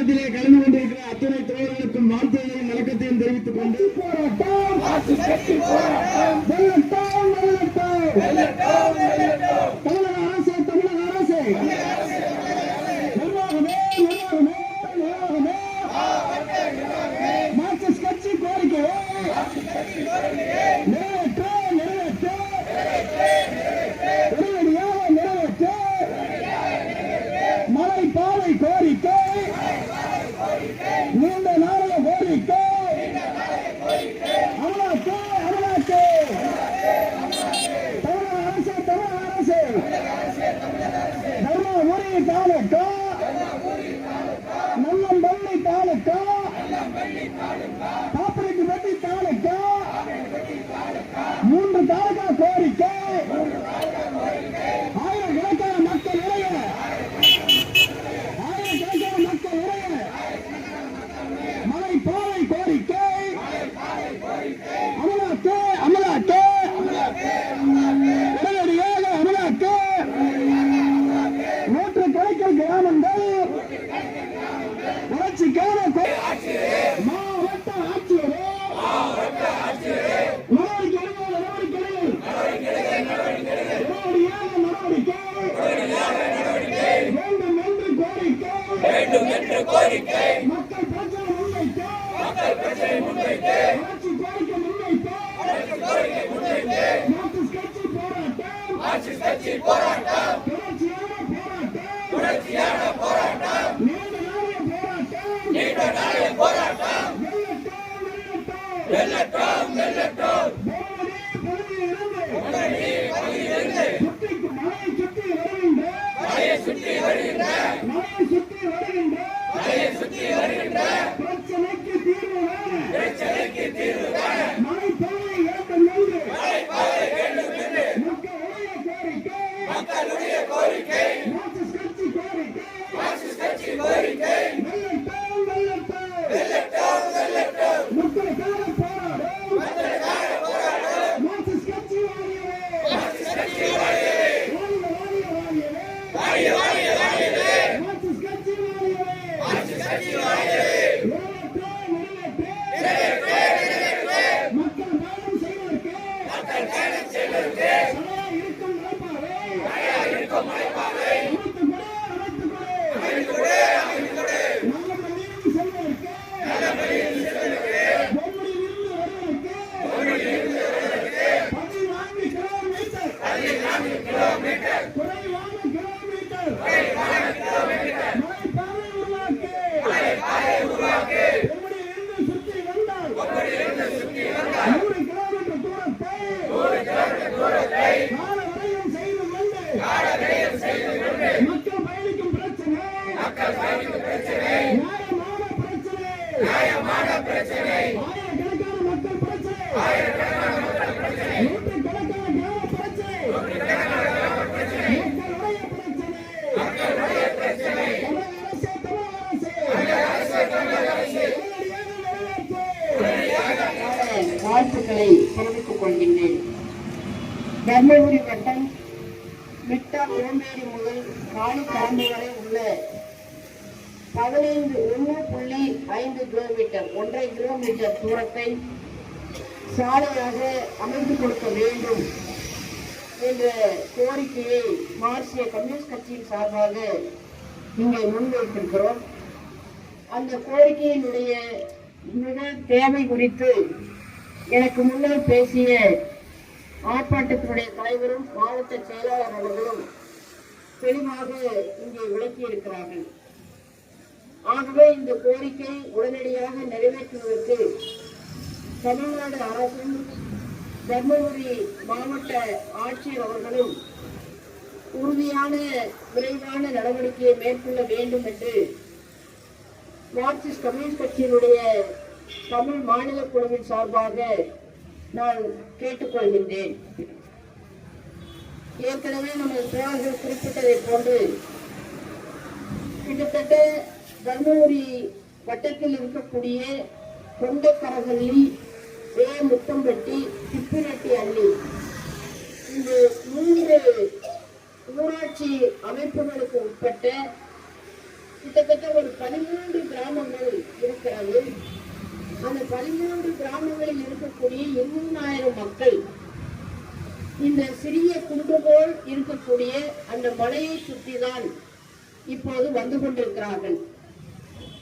போராட்டத்திலே கலந்து கொண்டிருக்கிற அத்துணை தோழர்களுக்கும் வாழ்த்துகளையும் வணக்கத்தையும் தெரிவித்துக் கொண்டு போராட்டம். Go! போராட்டம் வெள்ளட்டம் வெள்ளட்டம் வெல்லட்டும் வெல்லட்டும் பகுதி பகுதியிலிருந்து சுற்றி மலையை சுற்றி வருகின்ற மலையை சுற்றி வருகின்ற மலையை சுற்றி வருகின்ற மலையை சுற்றி வருகின்ற பிரச்சனைக்கு தீர்வு வேணும் பிரச்சனைக்கு தீர்வு காண மலை பகுதியை வேண்டும் என்று மலை பாதை வேண்டும் என்று மக்களுடைய கோரிக்கை மக்களுடைய கோரிக்கை மார்க்சிஸ்ட் கட்சி கோரிக்கை மார்க்சிஸ்ட் கட்சி கோரிக்கை வெள்ளட்டம் வெள்ளட்டம் வெல்லட்டும் வெல்லட்டும் மக்களுக்கான போராடும் மார்க்சிஸ்ட் கட்சி வாரியவே மார்க்சிஸ்ட் கட்சி வாழியவே வாரிய வாரிய வாரியவே வாழிய வாழிய வாழியவே மார்க்சிஸ்ட் கட்சி வாரியவே மார்க்சிஸ்ட் கட்சி வாழியவே நிறைவேற்ற நிறைவேற்ற மக்கள் பயணம் செய்வதற்கு மக்கள் பயணம் செய்வதற்கு சதா இருக்கும் நிலைப்பாவை இருக்கும் மலைப்பாதை அமைத்துக் கொடு அமைத்துக் கொடு அமைந்து கொடு அமைந்து கொடு நல்ல வழியில் செல்வதற்கு பொன்முடியிலிருந்து வருவதற்கு பதினான்கு கிலோமீட்டர் கிலோமீட்டர் குறைவான கிலோமீட்டர் மலைப்பாதை உருவாக்கு உருவாக்கு பொன்முடியிலிருந்து சுற்றி வந்தால் நூறு கிலோமீட்டர் தூரத்தை கால வரையும் செய்து கொண்டு மக்கள் பயணிக்கும் பிரச்சனை நியாயமான பிரச்சனை ஆயிரக்கணக்கான மக்கள் பிரச்சனை நூற்றுக்கணக்கான கிராம பிரச்சனை மக்களுடைய பிரச்சனை தமிழக அரசு தமிழக அரசு உடனடியாக நிறைவேற்று. வாழ்த்துக்களை தெரிவித்துக் கொள்கின்றேன் தர்மபுரி வட்டம் மிட்டா புறம்பேரி முதல் காளிக்கரம்பு வரை உள்ள. பதினைந்து ஒன்று புள்ளி ஐந்து கிலோமீட்டர் ஒன்றரை கிலோமீட்டர் தூரத்தை சாலையாக அமைத்து கொடுக்க வேண்டும் என்ற கோரிக்கையை மார்க்சிய கம்யூனிஸ்ட் கட்சியின் சார்பாக இங்கே முன்வைத்திருக்கிறோம். அந்த கோரிக்கையினுடைய மிக தேவை குறித்து எனக்கு முன்னர் பேசிய ஆர்ப்பாட்டத்தினுடைய தலைவரும் மாவட்ட செயலாளர் அவர்களும் தெளிவாக இங்கே விளக்கியிருக்கிறார்கள். ஆகவே இந்த கோரிக்கை உடனடியாக நிறைவேற்றுவதற்கு தமிழ்நாடு அரசும் தர்மபுரி மாவட்ட ஆட்சியர் அவர்களும் உறுதியான விரைவான நடவடிக்கையை மேற்கொள்ள வேண்டும் என்று மார்க்சிஸ்ட் கம்யூனிஸ்ட் கட்சியினுடைய தமிழ் மாநில குழுவின் சார்பாக நான் கேட்டுக்கொள்கின்றேன். ஏற்கனவே நமது தோழர்கள் குறிப்பிட்டதைப் போன்று கிட்டத்தட்ட தர்மபுரி வட்டத்தில் இருக்கக்கூடிய கொண்டக்கரகல்லி வே முத்தம்பட்டி திப்பிரெட்டி அள்ளி. இந்த மூன்று ஊராட்சி அமைப்புகளுக்கு உட்பட்ட கிட்டத்தட்ட ஒரு பதிமூன்று அந்த பதினொன்று கிராமங்களில் இருக்கக்கூடிய இருபதாயிரம் மக்கள் இந்த சிறிய குன்றுபோல் இருக்கக்கூடிய அந்த மலையை சுற்றிதான் இப்போது வந்து கொண்டிருக்கிறார்கள்.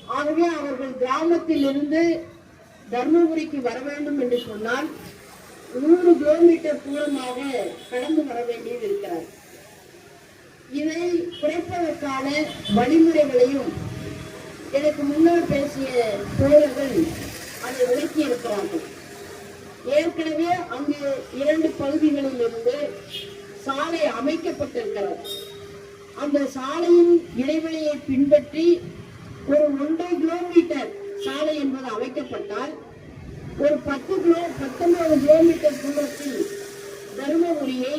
ஆகவே அவர்கள் கிராமத்தில் இருந்து தர்மபுரிக்கு வர வேண்டும் என்று சொன்னால் நூறு கிலோமீட்டர் தூரமாக கடந்து வர வேண்டியது இருக்கிறார் இதை குறைப்பதற்கான வழிமுறைகளையும் எனக்கு முன்னால் பேசிய தோழர்கள் அதை விளக்கி இருக்கிறார்கள். ஏற்கனவே அங்கு இரண்டு பகுதிகளில் இருந்து சாலை அமைக்கப்பட்டிருக்கிறது. அந்த சாலையின் இடைவெளியை பின்பற்றி ஒரு ஒன்றரை கிலோமீட்டர் சாலை என்பது அமைக்கப்பட்டால் ஒரு பத்து கிலோ பத்தொன்பது கிலோமீட்டர் தூரத்தில் தருமபுரியை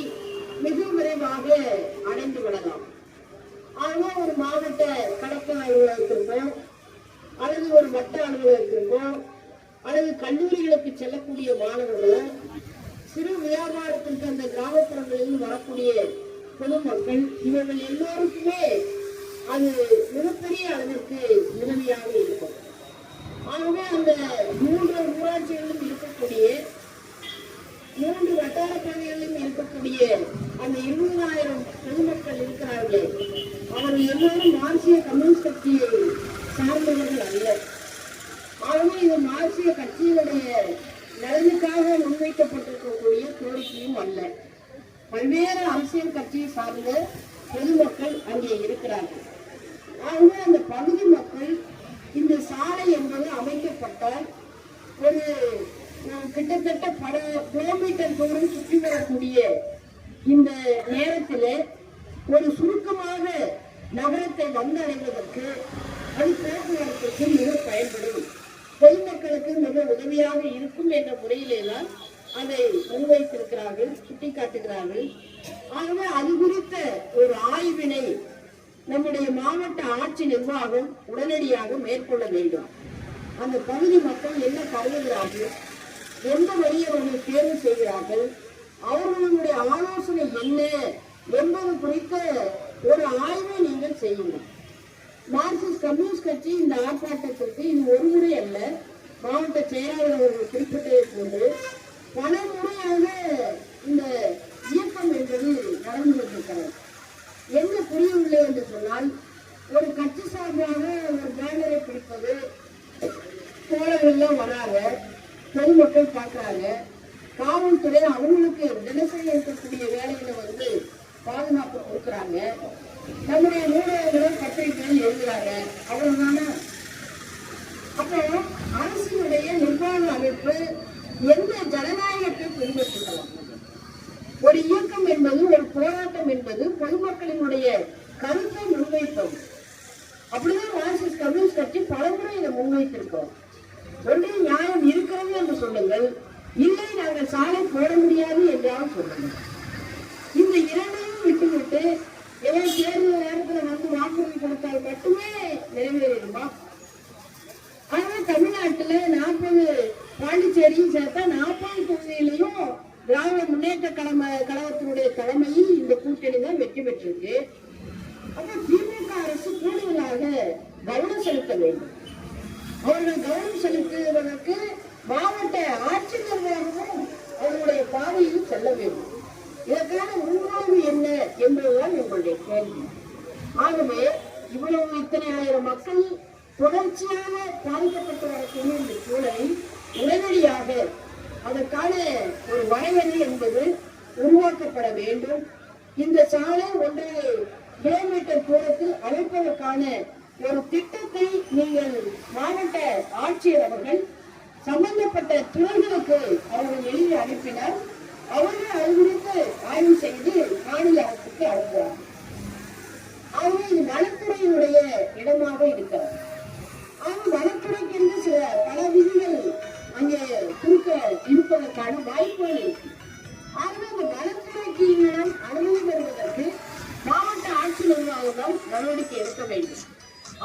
மிக விரைவாக அடைந்து விடலாம். ஆகவே ஒரு மாவட்ட கலெக்டர் அலுவலகத்திற்கோ அல்லது ஒரு வட்ட அலுவலகத்திற்கோ அல்லது கல்லூரிகளுக்கு செல்லக்கூடிய மாணவர்கள் சிறு வியாபாரத்திற்கு அந்த கிராமப்புறங்களில் வரக்கூடிய பொதுமக்கள் இவர்கள் எல்லோருக்குமே அது மிகப்பெரிய அளவிற்கு உதவியாக இருக்கும். ஆகவே அந்த மூன்று ஊராட்சிகளிலும் இருக்கக்கூடிய மூன்று வட்டார பகுதிகளிலும் இருக்கக்கூடிய அந்த இருபதாயிரம் பொதுமக்கள் இருக்கிறார்களே அவர்கள் எல்லோரும் மார்க்சிய கம்யூனிஸ்ட் கட்சியை சார்ந்தவர்கள் அல்ல. அரசியல் கட்சியினுடைய நலனுக்காக முன்வைக்கப்பட்டிருக்கக்கூடிய கோரிக்கையும் அல்ல. பல்வேறு அரசியல் கட்சியை சார்ந்த பொதுமக்கள் அங்கே இருக்கிறார்கள். ஆகவே அந்த பகுதி மக்கள் இந்த சாலை என்பது அமைக்கப்பட்ட ஒரு கிட்டத்தட்ட பல கிலோமீட்டர் தூரம் சுற்றி வரக்கூடிய இந்த நேரத்தில் ஒரு சுருக்கமாக நகரத்தை வந்தடைவதற்கு அது போக்குவரத்துக்கு மிக பயன்படும். பொதுமக்களுக்கு மிக உதவியாக இருக்கும் என்ற முறையிலே தான் அதை முன்வைத்திருக்கிறார்கள் சுட்டிக்காட்டுகிறார்கள். ஆகவே அது குறித்த ஒரு ஆய்வினை நம்முடைய மாவட்ட ஆட்சி நிர்வாகம் உடனடியாக மேற்கொள்ள வேண்டும். அந்த பகுதி மக்கள் என்ன கருதுகிறார்கள்? எந்த வழியை அவர்கள் தேர்வு செய்கிறார்கள்? அவர்களுடைய ஆலோசனை என்ன என்பது குறித்த ஒரு ஆய்வை நீங்கள் செய்யுங்கள். மார்க்சிஸ்ட் கம்யூனிஸ்ட் கட்சி இந்த ஆர்ப்பாட்டத்திற்கு இது ஒரு முறை அல்ல. மாவட்ட செயலாளர் அவர்கள் குறிப்பிட்டதை போன்று பல முறையாக இந்த இயக்கம் என்பது நடந்து கொண்டிருக்கிறது என்ன புரியவில்லை என்று சொன்னால் ஒரு கட்சி சார்பாக ஒரு பேனரை பிடிப்பது தோழர்கள்லாம் வராங்க பொதுமக்கள் பார்க்கறாங்க காவல்துறை அவங்களுக்கு தினசரி இருக்கக்கூடிய வேலைகளை வந்து பாதுகாப்பு கொடுக்குறாங்க நம்முடைய ஊடகங்களும் பத்திரிகைகள் எழுதுறாங்க அவ்வளவுதானே அப்போ அரசினுடைய நிர்வாக அமைப்பு எந்த ஜனநாயகத்தை பின்பற்றுகிறோம் ஒரு இயக்கம் என்பது ஒரு போராட்டம் என்பது பொதுமக்களினுடைய கருத்தை முன்வைப்பது அப்படிதான் மார்க்சிஸ்ட் கம்யூனிஸ்ட் கட்சி பலமுறை இதை முன்வைத்திருக்கோம் ஒன்றே நியாயம் இருக்கிறது என்று சொல்லுங்கள். இல்லை நாங்கள் சாலை போட முடியாது என்றாலும் சொல்லுங்கள். இந்த இரண்டையும் விட்டுவிட்டு ஏதோ தேர்தல் நேரத்தில் வந்து வாக்குறுதி கொடுத்தால் மட்டுமே நிறைவேறிடுமா? ஆனால் தமிழ்நாட்டுல நாற்பது பாண்டிச்சேரியும் சேர்த்தா நாற்பது தொகுதியிலையும் திராவிட முன்னேற்ற கழக கழகத்தினுடைய தலைமையில் இந்த கூட்டணி தான் வெற்றி பெற்றிருக்கு. அப்ப திமுக அரசு கூடுதலாக கவனம் செலுத்த வேண்டும். அவர்கள் கவனம் செலுத்துவதற்கு மாவட்ட ஆட்சி நிர்வாகமும் அவர்களுடைய பாதையில் செல்ல வேண்டும் இதற்கான முன்வாழ்வு என்ன என்பதுதான் எங்களுடைய கேள்வி ஆகவே இவ்வளவு இத்தனை ஆயிரம் மக்கள் தொடர்ச்சியாக பாதிக்கப்பட்டு வரக்கூடிய இந்த சூழலில் உடனடியாக அதற்கான ஒரு வரையறை என்பது உருவாக்கப்பட வேண்டும் இந்த சாலை ஒன்றரை கிலோமீட்டர் தூரத்தில் அமைப்பதற்கான ஒரு திட்டத்தை நீங்கள் மாவட்ட ஆட்சியர் அவர்கள் சம்பந்தப்பட்ட துறைகளுக்கு அவர்கள் எழுதி அனுப்பினார். அவர்கள் அது குறித்து ஆய்வு செய்து மாநில அரசுக்கு அனுப்புவார் ஆகவே இது இடமாக இருக்கிறது. ஆக வனத்துறைக்கு என்று சில பல விதிகள் அங்கே குறுக்க இருப்பதற்கான வாய்ப்புகள் இருக்கு. ஆகவே இந்த வனத்துறைக்கு அனுமதி பெறுவதற்கு நிர்வாகம் நடவடிக்கை எடுக்க வேண்டும்.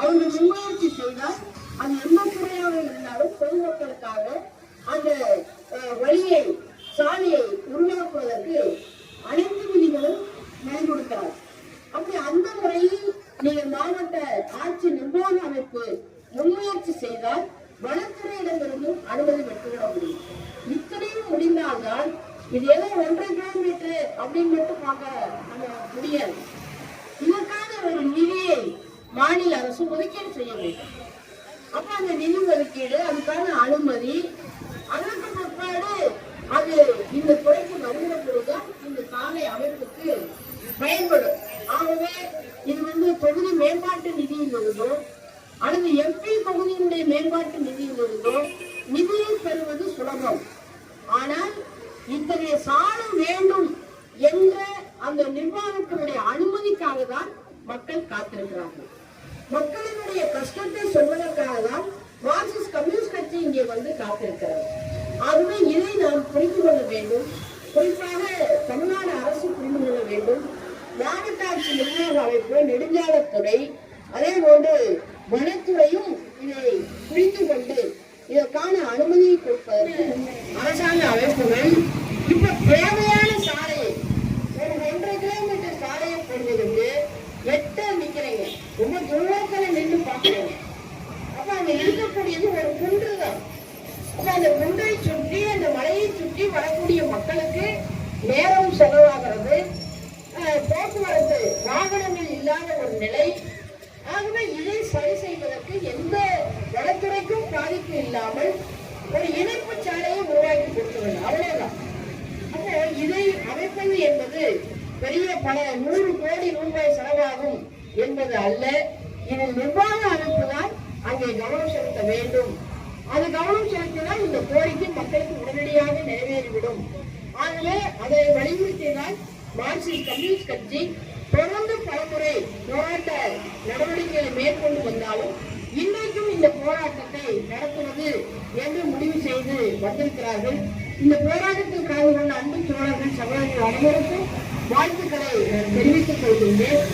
அவர்கள் முன்முயற்சி செய்தால் அது எந்த துறையாக இருந்தாலும் பொதுமக்களுக்காக அந்த வழியை சாலையை உருவாக்குவதற்கு அனைத்து விதிகளும் வழி கொடுக்கிறார். அப்படி அந்த முறையில் நீங்கள் மாவட்ட ஆட்சி நிர்வாக அமைப்பு முன்முயற்சி செய்தால் வனத்துறையிடமிருந்தும் அனுமதி பெற்றுவிட முடியும். இத்தனையும் முடிந்தால்தான் இது ஏதோ ஒன்றரை கிலோமீட்டர் அப்படின்னு மட்டும் பார்க்க நம்ம முடியாது. இதற்கான ஒரு நிதியை மாநில அரசு ஒதுக்கீடு செய்ய வேண்டும். அப்ப அந்த நிதி ஒதுக்கீடு அதுக்கான அனுமதி அதற்கு பிற்பாடு அது இந்த துறைக்கு வருகிற பொழுதுதான் இந்த சாலை அமைப்புக்கு பயன்படும். ஆகவே இது வந்து தொகுதி மேம்பாட்டு நிதியில் இருந்தோ அல்லது எம் தொகுதியினுடைய மேம்பாட்டு நிதியில் இருந்தோ நிதியை பெறுவது சுலபம் ஆனால் இத்தகைய சாலை வேண்டும் என்ற அந்த நிர்வாகத்தினுடைய அனுமதிக்காக தான் மக்கள் காத்திருக்கிறார்கள் மக்களினுடைய கஷ்டத்தை சொல்வதற்காக தான் மார்க்சிஸ்ட் கம்யூனிஸ்ட் கட்சி இங்கே வந்து காத்திருக்கிறது. ஆகவே இதை நாம் புரிந்து கொள்ள வேண்டும். குறிப்பாக தமிழ்நாடு அரசு புரிந்து கொள்ள வேண்டும். மாவட்ட ஆட்சி நிர்வாக அமைப்பு நெடுஞ்சாலைத்துறை அதே போன்று வனத்துறையும் இதை புரிந்து கொண்டு இதற்கான அனுமதியை கொடுப்பதற்கு அரசாங்க அமைப்புகள் இப்ப தேவையான சாலையை ஒரு ஒன்றரை கிலோமீட்டர் சாலையை போடுவதற்கு எட்ட நிக்கிறீங்க ரொம்ப தூரத்துல நின்று பாக்குறீங்க அப்ப அங்க இருக்கக்கூடியது ஒரு குன்று தான் அப்ப அந்த குன்றை சுற்றி அந்த மலையை சுற்றி வரக்கூடிய மக்களுக்கு நேரம் செலவாகிறது அஹ், போக்குவரத்து வாகனங்கள் இல்லாத ஒரு நிலை ஆகவே இதை சரி செய்வதற்கு எந்த வனத்துறைக்கும் இல்லாமல் ஒரு இணைப்பு சாலையை உருவாக்கி கொடுக்க வேண்டும் அவ்வளவுதான். அப்போ இதை அமைப்பது என்பது பெரிய பல நூறு கோடி ரூபாய் செலவாகும் என்பது அல்ல. இது நிர்வாக அமைப்பு தான் அங்கே கவனம் செலுத்த வேண்டும். அது கவனம் செலுத்தினால் இந்த கோரிக்கை மக்களுக்கு உடனடியாக நிறைவேறிவிடும். ஆகவே அதை வலியுறுத்தினால் மார்க்சிஸ்ட் கம்யூனிஸ்ட் கட்சி தொடர்ந்து பலமுறை போராட்ட நடவடிக்கைகளை மேற்கொண்டு வந்தாலும் இன்றைக்கும் இந்த போராட்டத்தை நடத்துவது என்று முடிவு செய்து வந்திருக்கிறார்கள். இந்த போராட்டத்தில் கலந்து கொண்ட அன்பு சோழர்கள் சகோதரர்கள் அனைவருக்கும் வாழ்த்துக்களை தெரிவித்துக் கொள்கின்றேன்.